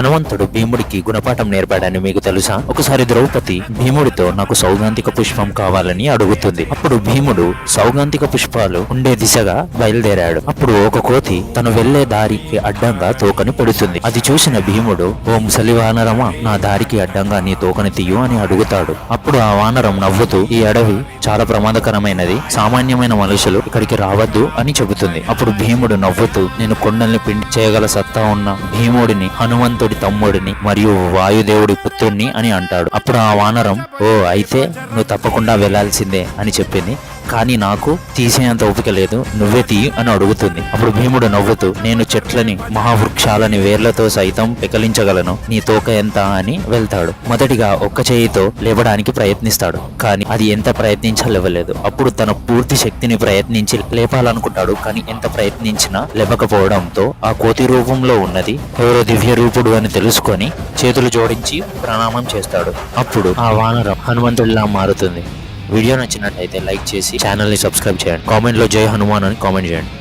హనుమంతుడు భీముడికి గుణపాఠం నేర్పాడని మీకు తెలుసా? ఒకసారి ద్రౌపది భీముడితో నాకు సౌగాంతిక పుష్పం కావాలని అడుగుతుంది. అప్పుడు భీముడు సౌగాంతిక పుష్పాలు ఉండే దిశగా బయలుదేరాడు. అప్పుడు ఒక కోతి తను వెళ్ళే దారికి అడ్డంగా తోకని పెడుతుంది అది చూసిన భీముడు ఓ ముసలి వానరమా నా దారికి అడ్డంగా నీ తోకని తీయు అని అడుగుతాడు. అప్పుడు ఆ వానరం నవ్వుతూ ఈ అడవి చాలా ప్రమాదకరమైనది. సామాన్యమైన మనుషులు ఇక్కడికి రావద్దు అని చెబుతుంది. అప్పుడు భీముడు నవ్వుతూ నేను కొండల్ని పిండి చేయగల సత్తా ఉన్న భీముడిని హనుమంతు హనుమంతుడి తమ్ముడిని మరియు వాయుదేవుడి పుత్రుణ్ణి అని అంటాడు. అప్పుడు ఆ వానరం ఓ అయితే నువ్వు తప్పకుండా వెళ్ళాల్సిందే అని చెప్పింది. కానీ నాకు తీసేంత ఓపిక లేదు. నువ్వే తీయి అని అడుగుతుంది. అప్పుడు భీముడు నవ్వుతూ నేను చెట్లని మహావృక్షాలని వేర్లతో సైతం పెకలించగలను. నీ తోక ఎంత అని వెళ్తాడు. మొదటిగా ఒక్క చేయితో లేవడానికి ప్రయత్నిస్తాడు. కానీ అది ఎంత ప్రయత్నించా లేవలేదు అప్పుడు తన పూర్తి శక్తిని ప్రయత్నించి లేపాలనుకుంటాడు. కానీ ఎంత ప్రయత్నించినా లేవకపోవడంతో ఆ కోతి రూపంలో ఉన్నది ఎవరో దివ్య రూపుడు అని తెలుసుకొని చేతులు జోడించి ప్రణామం చేస్తాడు. అప్పుడు ఆ వానరం హనుమంతుడిలా మారుతుంది. వీడియో నచ్చినట్టయితే లైక్ చేసి ఛానల్ని సబ్స్క్రైబ్ చేయండి. కామెంట్లో జై హనుమాన్ అని కామెంట్ చేయండి.